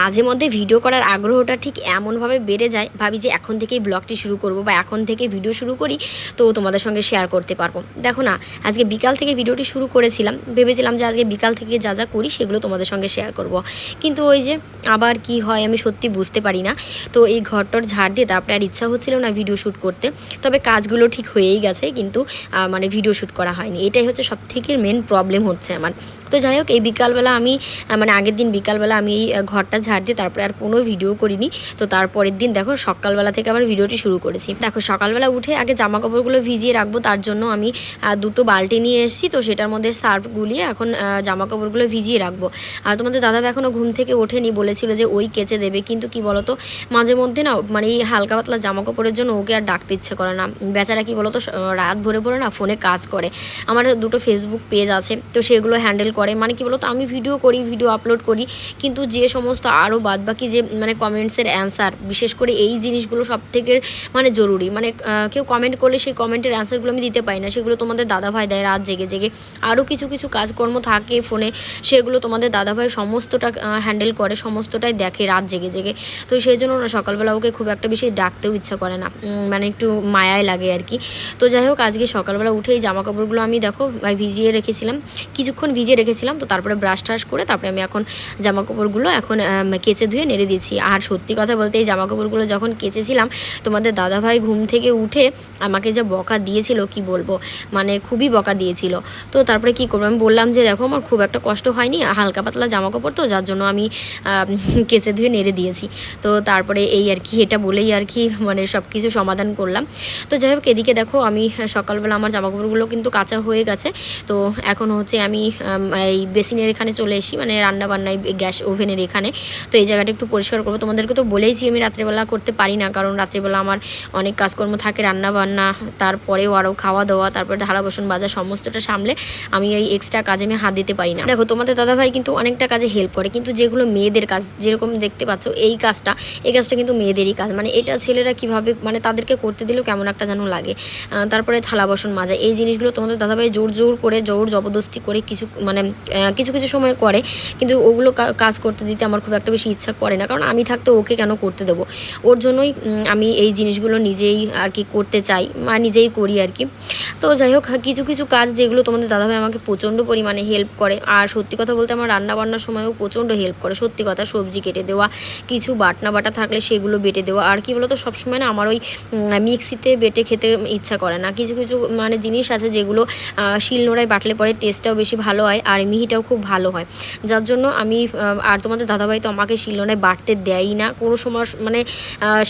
মাঝে মধ্যে ভিডিও করার আগ্রহটা ঠিক এমনভাবে বেড়ে যায়, ভাবি যে এখন থেকেই ব্লগটি শুরু করব বা এখন থেকে ভিডিও শুরু করি, তো তোমাদের সঙ্গে শেয়ার করতে পারব। দেখো না, আজকে বিকাল থেকে ভিডিওটি শুরু করেছিলাম, ভেবেছিলাম যে আজকে বিকাল থেকে যা যা করি সেগুলো তোমাদের সঙ্গে শেয়ার করব। কিন্তু ওই যে আবার কি হয় আমি সত্যি বুঝতে পারি না, তো এই ঘরটর ঝাড় দিয়ে তারপরে আর ইচ্ছা হচ্ছিল না ভিডিও শ্যুট করতে, তবে কাজগুলো ঠিক হয়েই গেছে কিন্তু মানে ভিডিও শ্যুট করা হয়নি। এটাই হচ্ছে সব থেকে মেন প্রবলেম হচ্ছে আমার। তো যাই হোক, এই বিকালবেলা আমি মানে আগের দিন বিকালবেলা আমি এই ঘরটা ঝাড় দিয়ে তারপরে আর কোনো ভিডিও করিনি। তো তারপরের দিন দেখো সকালবেলা থেকে আবার ভিডিওটি শুরু করেছি। দেখো সকালবেলা উঠে আগে জামা কাপড়গুলো ভিজিয়ে রাখব, তার জন্য আমি দুটো বালতি নিয়ে এসেছি। তো সেটার মধ্যে সার্ফ গুলিয়ে এখন জামা কাপড়গুলো ভিজিয়ে রাখব। আর তোমাদের দাদা এখনও ঘুম থেকে ওঠেনি, বলেছিল যে ওই কেচে দেবে। কিন্তু কি বলতো, মাঝে মধ্যে না মানে এই হালকা পাতলা জামা কাপড়ের জন্য ওকে আর ডাকতে ইচ্ছে করে না। বেচারা কি বলতো রাত ভরে ভরে না ফোনে কাজ করে। আমার দুটো ফেসবুক পেজ আছে, তো সেগুলো হ্যান্ডেল করে। মানে কি বলতো, আমি ভিডিও করি ভিডিও আপলোড করি। কিন্তু যে সমস্ত আরও বাদবাকি যে মানে কমেন্টসের অ্যান্সার বিশেষ করে এই জিনিসগুলো সব থেকে মানে জরুরি। মানে কেউ কমেন্ট করলে সেই কমেন্টের অ্যান্সারগুলো আমি দিতে পারি না। সেগুলো তোমাদের দাদাভাই দেয় রাত জেগে জেগে। আরও কিছু কিছু কাজকর্ম থাকে ফোনে, সেগুলো তোমাদের দাদাভাই সমস্তটা হ্যান্ডেল করে, সমস্তটাই দেখে রাত জেগে জেগে। তো সেই জন্য সকালবেলা ওকে খুব একটা বেশি ডাকতেও ইচ্ছা করে না। মানে একটু মায়ায় লাগে আর কি। তো যাই হোক, আজকে সকালবেলা উঠেই জামা কাপড়গুলো আমি দেখো ভিজিয়ে রেখেছিলাম। কিছুক্ষণ ভিজিয়ে রেখেছিলাম, তো তারপরে ব্রাশ ট্রাশ করে তারপরে আমি এখন জামা কাপড়গুলো এখন কেচে ধুয়ে নেড়ে দিয়েছি আর সত্যি কথা বলতে এই জামা কাপড়গুলো যখন কেচেছিলাম, তোমাদের দাদাভাই ঘুম থেকে উঠে আমাকে যে বকা দিয়েছিল, কি বলব? মানে খুবই বকা দিয়েছিল। তো তারপরে কি করব? আমি বললাম যে, দেখো আমার খুব একটা কষ্ট হয়নি, হালকা পাতলা জামা কাপড় তো, যার জন্য আমি কেচে ধুয়ে নেড়ে দিয়েছি। তো তারপরে এই আর কি, এটা বলেই আর কি মানে সব কিছু সমাধান করলাম। তো যাই হোক, এদিকে দেখো আমি সকালবেলা আমার জামা কাপড়গুলো কিন্তু কাঁচা হয়ে গেছে। তো এখন হচ্ছে আমি এই বেসিনের এখানে চলে এসি মানে রান্না বান্নায় গ্যাস ওভেনের এখানে। তো এই জায়গাটা একটু পরিষ্কার করব। তোমাদেরকে তো বলেইছি আমি রাত্রেবেলা করতে পারি না, কারণ রাত্রেবেলা আমার অনেক কাজকর্ম থাকে রান্না বান্না তারপরেও আরও খাওয়া দাওয়া তারপরে ঢালা বাসন বাজার সমস্তটা সামলে আমি এই এক্সট্রা কাজে আমি হাত দিতে পারি না। দেখো, তোমাদের দাদাভাই কিন্তু অনেকটা কাজে হেল্প করে, কিন্তু যেগুলো মেয়েদের কাজ, যেরকম দেখতে পাচ্ছ, এই কাজটা এই কাজটা কিন্তু মেয়েদেরই কাজ। মানে এটা ছেলেরা কীভাবে মানে তাদেরকে করতে দিলেও কেমন একটা যেন লাগে। তারপরে থালা, বাসন, মাজা, এই জিনিসগুলো তোমাদের দাদাভাই জোর জোর করে, জোর জবরদস্তি করে কিছু মানে কিছু কিছু সময় করে, কিন্তু ওগুলো কাজ করতে দিতে আমার খুব একটা বেশি ইচ্ছা করে না। কারণ আমি থাকতে ওকে কেন করতে দেবো? ওর জন্যই আমি এই জিনিসগুলো নিজেই আর কি করতে চাই, বা নিজেই করি আর কি। তো যাই হোক কিছু কিছু কাজ যেগুলো তোমাদের দাদাভাই আমাকে প্রচণ্ড পরিমাণে হেল্প করে। আর সত্যি কথা বলতে আমার রান্না বান্নার সময়ও প্রচণ্ড হেল্প করে। সত্যি কথা, সবজি কেটে দেওয়া, কিছু বাটনা বাটা থাকলে সেগুলো বেটে দেওয়া। আর কি বলতো, সবসময় না আমার ওই মিক্সিতে বেটে খেতে ইচ্ছা করে না। কিছু কিছু মানে জিনিস আছে যেগুলো শিলনোড়ায় বাটলে পরে টেস্টটাও বেশি ভালো হয়, আর মিহিটাও খুব ভালো হয়। যার জন্য আমি আর তোমাদের দাদাভাই তো আমাকে শিলনোড়ায় বাটতে দেয়ই না। কোনো সময় মানে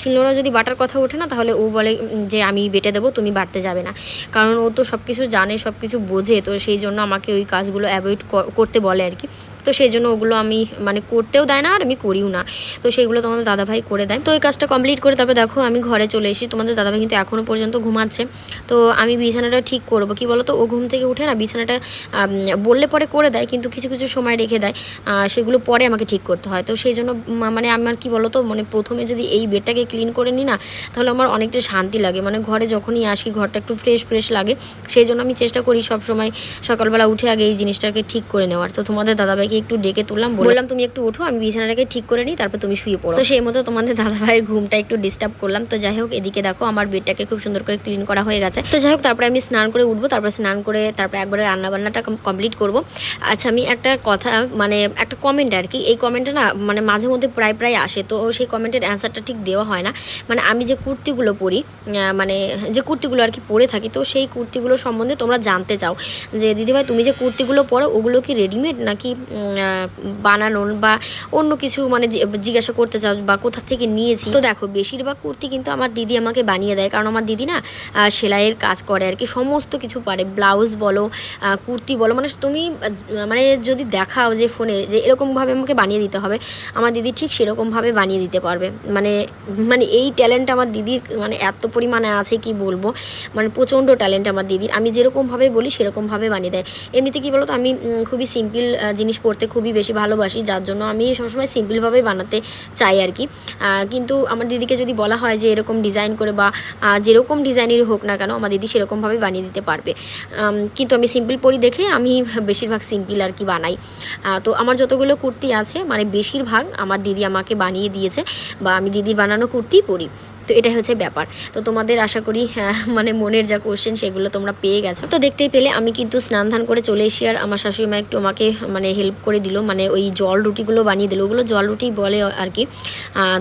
শিলনোড়া যদি বাটার কথা ওঠে না, তাহলে ও বলে যে আমি বেটে দেবো, তুমি বাটতে যাবে না। কারণ ও তো সব কিছু জানে সব কিছু বোঝে, তো সেই জন্য আমাকে ওই কাজগুলো অ্যাভয়েড করতে বলে আর কি। তো সেই জন্য ওগুলো আমি মানে করতেও দেয় না আর আমি করিও না। তো সেইগুলো তোমাদের দাদাভাই করে দেয়। তো এই কাজটা কমপ্লিট করে তারপরে দেখো, আমি ঘরে চলে এসেছি। তোমাদের দাদাভাই কিন্তু এখনও পর্যন্ত ঘুমাচ্ছে। তো আমি বিছানাটা ঠিক করব। কি বলো তো ও ঘুম থেকে উঠে না বিছানাটা বললে পরে করে দেয়, কিন্তু কিছু কিছু সময় রেখে দেয়। সেগুলো পরে আমাকে ঠিক করতে হয়। তো সেই জন্য মা- মানে আমার কি বলো তো মানে প্রথমে যদি এই বেডটাকে ক্লিন করে নিই না তাহলে আমার অনেকটা শান্তি লাগে। মানে ঘরে যখনই আসি ঘরটা একটু ফ্রেশ ফ্রেশ লাগে। সেই জন্য আমি চেষ্টা করি সব সময় সকালবেলা উঠে আগে এই জিনিসটাকে ঠিক করে নেওয়ার। তো তোমাদের দাদাভাইকে একটু ডেকে তুললাম বললাম তুমি একটু উঠো আমি বিছানাটাকে ঠিক করে নিই তারপর তুমি শুয়ে পড়ো। তো সেই মতো তোমাদের দাদাভাইয়ের ঘুমটা একটু ডিস্টার্ব করলাম। তো যাই হোক এদিকে দেখো আমার বেডটাকে খুব সুন্দর করে ক্লিন করা হয়ে গেছে। তো যাই হোক তারপরে আমি স্নান করে উঠবো তারপরে স্নান করে তারপরে একবারে রান্নাবান্নাটা কমপ্লিট করব। আচ্ছা আমি একটা কথা মানে একটা কমেন্ট আর কি এই কমেন্টটা না মানে মাঝে মধ্যে প্রায় প্রায় আসে। তো সেই কমেন্টের অ্যান্সারটা ঠিক দেওয়া হয় না। মানে আমি যে কুর্তিগুলো পরি মানে যে কুর্তিগুলো আর কি পরে থাকি, তো সেই কুর্তিগুলো সম্বন্ধে তোমরা জানতে চাও যে, দিদিভাই, তুমি যে কুর্তিগুলো পরো, ওগুলো কি রেডিমেড নাকি বানানো বা অন্য কিছু মানে জিজ্ঞাসা করতে চাও বা কোথা থেকে নিয়েছি? তো দেখো, বেশিরভাগ কুর্তি কিন্তু আমার দিদি আমাকে বানিয়ে দেয়। কারণ আমার দিদি না সেলাইয়ের কাজ করে আর কি, সমস্ত কিছু পারে। ব্লাউজ বলো কুর্তি বলো মানে তুমি মানে যদি দেখাও যে ফোনে যে এরকমভাবে আমাকে বানিয়ে দিতে হবে আমার দিদি ঠিক সেরকমভাবে বানিয়ে দিতে পারবে। মানে মানে এই ট্যালেন্ট আমার দিদির মানে এত পরিমাণে আছে কি বলব? মানে প্রচণ্ড ট্যালেন্ট আমার দিদির। আমি যেরকমভাবে বলি সেরকমভাবে বানিয়ে দেয়। এমনিতে কি বলতো, আমি খুবই সিম্পল জিনিস পড়তে খুবই বেশি ভালোবাসি, যার জন্য আমি সবসময় সিম্পলভাবেই বানাতে চাই আর কি। কিন্তু আমার দিদিকে যদি বলা হয় যে এরকম ডিজাইন করে বা যেরকম ডিজাইনেরই হোক না কেন, আমার দিদি সেরকমভাবে বানিয়ে দিতে পারবে। কিন্তু আমি সিম্পল পরি দেখে আমি বেশিরভাগ সিম্পল আর কি বানাই। তো আমার যতগুলো কুর্তি আছে মানে বেশিরভাগ বেশিরভাগ আমার দিদি আমাকে বানিয়ে দিয়েছে বা আমি দিদির বানানো কুর্তি পরি। তো এটাই হচ্ছে ব্যাপার। তো তোমাদের আশা করি হ্যাঁ, মানে মনের যা কোশ্চেন সেগুলো তোমরা পেয়ে গেছো। তো দেখতেই পেলে আমি কিন্তু স্নান ধান করে চলে এসি আর আমার শাশুড়ি মা একটু আমাকে মানে হেল্প করে দিল। মানে ওই জল রুটিগুলো বানিয়ে দিল। ওগুলো জল রুটি বলে আর কি।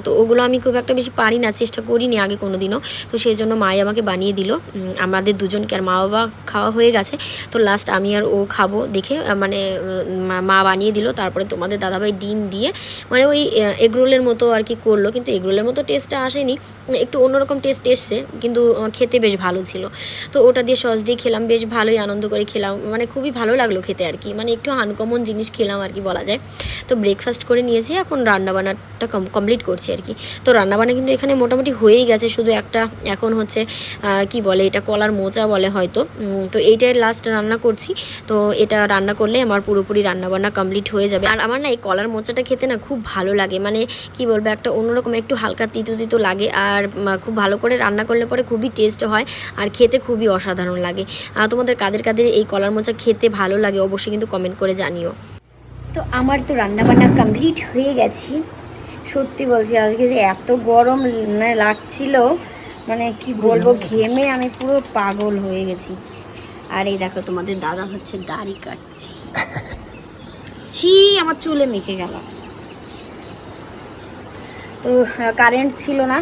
তো ওগুলো আমি খুব একটা বেশি পারি না চেষ্টা করিনি আগে কোনো দিনও তো সেই জন্য মাই আমাকে বানিয়ে দিল। আমাদের দুজনকে আর মা বাবা খাওয়া হয়ে গেছে। তো লাস্ট আমি আর ও খাব দেখে মানে মা- মা বানিয়ে দিল। তারপরে তোমাদের দাদাভাই ডিম দিয়ে মানে ওই এগরোলের মতো আর কি করল। কিন্তু এগরোলের মতো টেস্টটা আসেনি। একটু অন্যরকম টেস্ট এসছে, কিন্তু খেতে বেশ ভালো ছিল। তো ওটা দিয়ে সস দিয়ে খেলাম, বেশ ভালোই আনন্দ করে খেলাম। মানে খুবই ভালো লাগল খেতে আর কি। মানে একটু আনকমন জিনিস খেলাম আর কি বলা যায়। তো ব্রেকফাস্ট করে নিয়েছি, এখন রান্নাবান্নাটা কমপ্লিট করছি আর কি। তো রান্নাবান্না কিন্তু এখানে মোটামুটি হয়েই গেছে, শুধু একটা এখন হচ্ছে কি বলে এটা কলার মোচা বলে হয়তো। তো এইটাই লাস্ট রান্না করছি। তো এটা রান্না করলে আমার পুরোপুরি রান্নাবান্না কমপ্লিট হয়ে যাবে। আর আমার না এই কলার মোচাটা খেতে না খুব ভালো লাগে। মানে কি বলব, একটা অন্যরকম একটু হালকা তিতো তিতো লাগে। আর উম, খুব ভালো করে রান্না করলে পরে খুবই টেস্ট হয় আর খেতে খুবই অসাধারণ লাগে। আর তোমাদের কাদের কাদের এই কলার মোচা খেতে ভালো লাগে অবশ্যই কিন্তু কমেন্ট করে জানিও। তো আমার তো রান্নাবান্না কমপ্লিট হয়ে গেছি। সত্যি বলছি আজকে যে এত গরম মানে লাগছিল মানে কি বলব ঘেমে আমি পুরো পাগল হয়ে গেছি। আর এই দেখো তোমাদের দাদা হচ্ছে দাড়ি কাটছে। ছি আমার চুলে মেখে গেল। তো কারেন্ট ছিল না।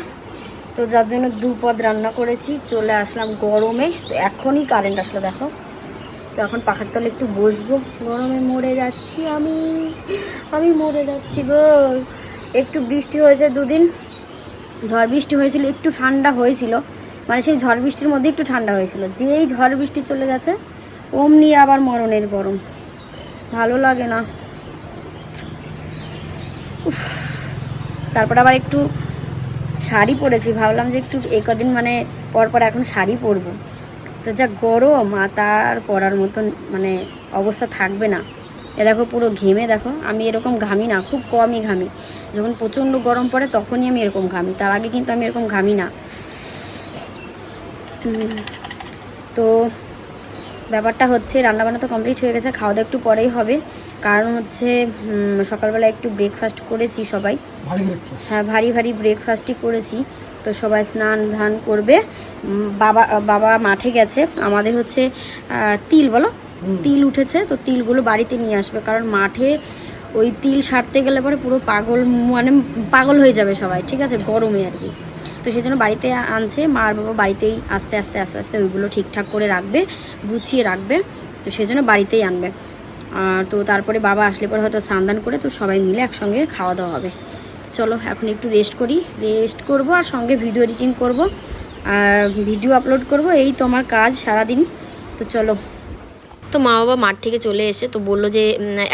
তো যার জন্য দু পদ রান্না করেছি, চলে আসলাম গরমে। তো এখনই কারেন্ট আসলো, দেখো। তো এখন পাখার তলে একটু বসবো। গরমে মরে যাচ্ছি আমি। আমি মরে যাচ্ছি গো। একটু বৃষ্টি হয়েছে দুদিন। ঝড় বৃষ্টি হয়েছিল, একটু ঠান্ডা হয়েছিল। মানে সেই ঝড় বৃষ্টির মধ্যে একটু ঠান্ডা হয়েছিল। যেই ঝড় বৃষ্টি চলে গেছে, অমনি আবার মরণের গরম। ভালো লাগে না। তারপর আবার একটু শাড়ি পরেছি, ভাবলাম যে একটু এ কদিন মানে পর পর এখন শাড়ি পরবো। তো যা গরম, আর তার পরার মতন মানে অবস্থা থাকবে না। এ দেখো পুরো ঘেমে, দেখো, আমি এরকম ঘামি না, খুব কমই ঘামি। যখন প্রচণ্ড গরম পড়ে, তখনই আমি এরকম ঘামি। তার আগে কিন্তু আমি এরকম ঘামি না। তো ব্যাপারটা হচ্ছে, রান্নাবান্না তো কমপ্লিট হয়ে গেছে, খাওয়া দাওয়া একটু পরেই হবে। কারণ হচ্ছে সকালবেলা একটু ব্রেকফাস্ট করেছি সবাই। হ্যাঁ ভারী ভারী ব্রেকফাস্টই করেছি। তো সবাই স্নান ধান করবে। বাবা বাবা মাঠে গেছে। আমাদের হচ্ছে তিল বলো? তিল উঠেছে তো তিলগুলো বাড়িতে নিয়ে আসবে। কারণ মাঠে ওই তিল সারতে গেলে পরে পুরো পাগল মানে পাগল হয়ে যাবে সবাই ঠিক আছে? গরমে আর কি। তো সেই জন্য বাড়িতে আনছে। মা আর বাবা বাড়িতেই আস্তে আস্তে আস্তে আস্তে ওইগুলো ঠিকঠাক করে রাখবে গুছিয়ে রাখবে। তো সেই জন্য বাড়িতেই আনবে। তো তারপরে বাবা আসলে পরে হয়তো স্নান করে তো সবাই মিলে একসঙ্গে খাওয়া দাওয়া হবে। চলো এখন একটু রেস্ট করি। রেস্ট করব আর সঙ্গে ভিডিও এডিটিং করব। আর ভিডিও আপলোড করব, এই তো আমার কাজ সারাদিন। তো চলো। তো মা বাবা মাঠ থেকে চলে এসে তো বলল যে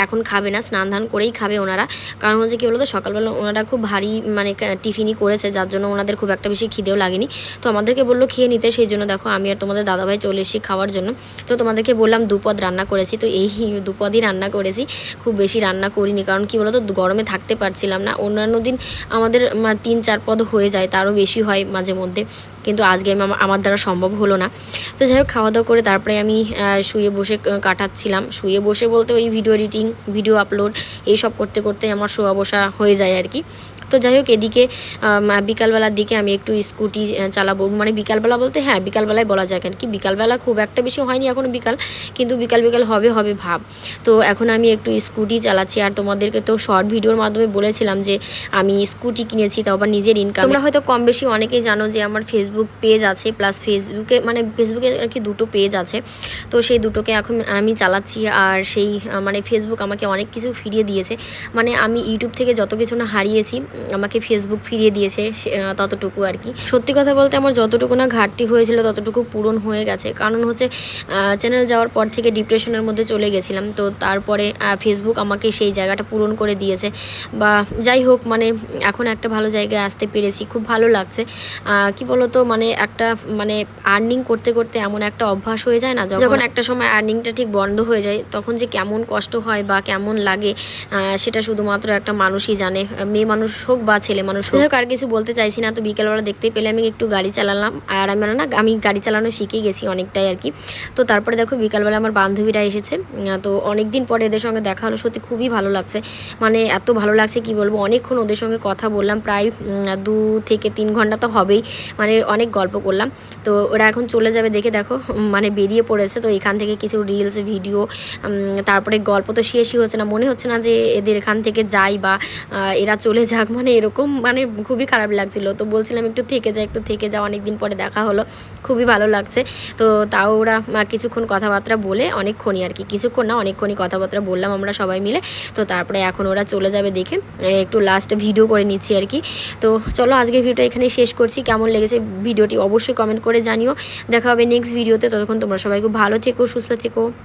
এখন খাবে না, স্নান ধান করেই খাবে ওনারা। কারণ হচ্ছে কী বলো তো সকালবেলা ওনারা খুব ভারী মানে টিফিনই করেছে, যার জন্য ওনাদের খুব একটা বেশি খিদেও লাগেনি। তো আমাদেরকে বলল, খেয়ে নিতে, সেই জন্য দেখো, আমি আর তোমাদের দাদাভাই চলে এসেছি খাওয়ার জন্য। তো তোমাদেরকে বললাম দুপদ রান্না করেছি। তো এই দুপদই রান্না করেছি, খুব বেশি রান্না করিনি। কারণ কী বলো তো গরমে থাকতে পারছিলাম না। অন্যান্য দিন আমাদের তিন চার পদ হয়ে যায়, তারও বেশি হয় মাঝে মধ্যে। কিন্তু আজকে আমি আমা- আমার দ্বারা সম্ভব হলো না। তো যাই হোক খাওয়া দাওয়া করে তারপরে আমি শুয়ে বসে কাটাচ্ছিলাম। শুয়ে বসে বলতে ওই ভিডিও এডিটিং ভিডিও আপলোড এই সব করতে করতে আমার শোয়া বসা হয়ে যায় আর কি। তো যাই হোক, এদিকে বিকালবেলার দিকে আমি একটু স্কুটি চালাবো। মানে বিকালবেলা বলতে হ্যাঁ বিকালবেলায় বলা যায় কেন কি। বিকালবেলা খুব একটা বেশি হয়নি এখন বিকাল, কিন্তু বিকাল বিকাল হবে হবে ভাব। তো এখন আমি একটু স্কুটি চালাচ্ছি। আর তোমাদেরকে তো শর্ট ভিডিওর মাধ্যমে বলেছিলাম যে, আমি স্কুটি কিনেছি, তাও আবার নিজের ইনকাম তোমরা হয়তো কম বেশি অনেকেই জানো যে, আমার ফেসবুক পেজ আছে প্লাস ফেসবুকে মানে ফেসবুকে আর কি দুটো পেজ আছে। তো সেই দুটোকে এখন আমি চালাচ্ছি আর সেই মানে ফেসবুক আমাকে অনেক কিছু ফিরিয়ে দিয়েছে। মানে আমি ইউটিউব থেকে যত কিছু না হারিয়েছি, আমাকে ফেসবুক ফিরিয়ে দিয়েছে ততটুকু আর কি। সত্যি কথা বলতে আমার যতটুকু না ঘাটতি হয়েছিল, ততটুকু পূরণ হয়ে গেছে। কারণ হচ্ছে চ্যানেল যাওয়ার পর থেকে ডিপ্রেশনের মধ্যে চলে গেছিলাম। তো তারপরে ফেসবুক আমাকে সেই জায়গাটা পূরণ করে দিয়েছে। বা যাই হোক মানে এখন একটা ভালো জায়গায় আসতে পেরেছি। খুব ভালো লাগছে। কি বলতো? মানে একটা মানে আর্নিং করতে করতে এমন একটা অভ্যাস হয়ে যায় না? যখন একটা সময় আর্নিংটা ঠিক বন্ধ হয়ে যায় তখন যে কেমন কষ্ট হয় বা কেমন লাগে সেটা শুধুমাত্র একটা মানুষই জানে। মেয়ে মানুষ হোক বা ছেলে মানুষ হোক। আর কিছু বলতে চাইছি না তো বিকেলবেলা দেখতেই পেলে আমি একটু গাড়ি চালালাম। আর আমি না আমি গাড়ি চালানো শিখে গেছি অনেকটাই আর কি। তো তারপরে দেখো বিকালবেলা আমার বান্ধবীরা এসেছে। তো অনেক দিন পরে এদের সঙ্গে দেখা হলো সত্যি খুবই ভালো লাগছে। মানে এত ভালো লাগছে কি বলব? অনেকক্ষণ ওদের সঙ্গে কথা বললাম প্রায় দু থেকে তিন ঘণ্টা তো হবেই। মানে অনেক গল্প করলাম। তো ওরা এখন চলে যাবে দেখে দেখো মানে বেরিয়ে পড়েছে। তো এখান থেকে কিছু রিলস ভিডিও তারপরে গল্প তো শেষই হচ্ছে না। মনে হচ্ছে না যে এদের এখান থেকে যাই বা এরা চলে যাক। মানে এরকম মানে খুবই খারাপ লাগছিল। তো বলছিলাম একটু থেকে যা একটু থেকে যা অনেক দিন পরে দেখা হলো। খুবই ভালো লাগছে। তো তাও ওরা কিছুক্ষণ কথাবার্তা বলে অনেকক্ষণই আর কি। কিছুক্ষণ না, অনেকক্ষণই কথাবার্তা বললাম আমরা সবাই মিলে। তো তারপরে এখন ওরা চলে যাবে দেখে। একটু লাস্ট ভিডিও করে নিচ্ছি আর কি। তো চলো আজকে ভিডিওটা এখানে শেষ করছি। কেমন লেগেছে ভিডিওটি অবশ্যই কমেন্ট করে জানিও। দেখা হবে নেক্সট ভিডিওতে ততক্ষণ তোমরা সবাই খুব ভালো থেকো, সুস্থ থেকো।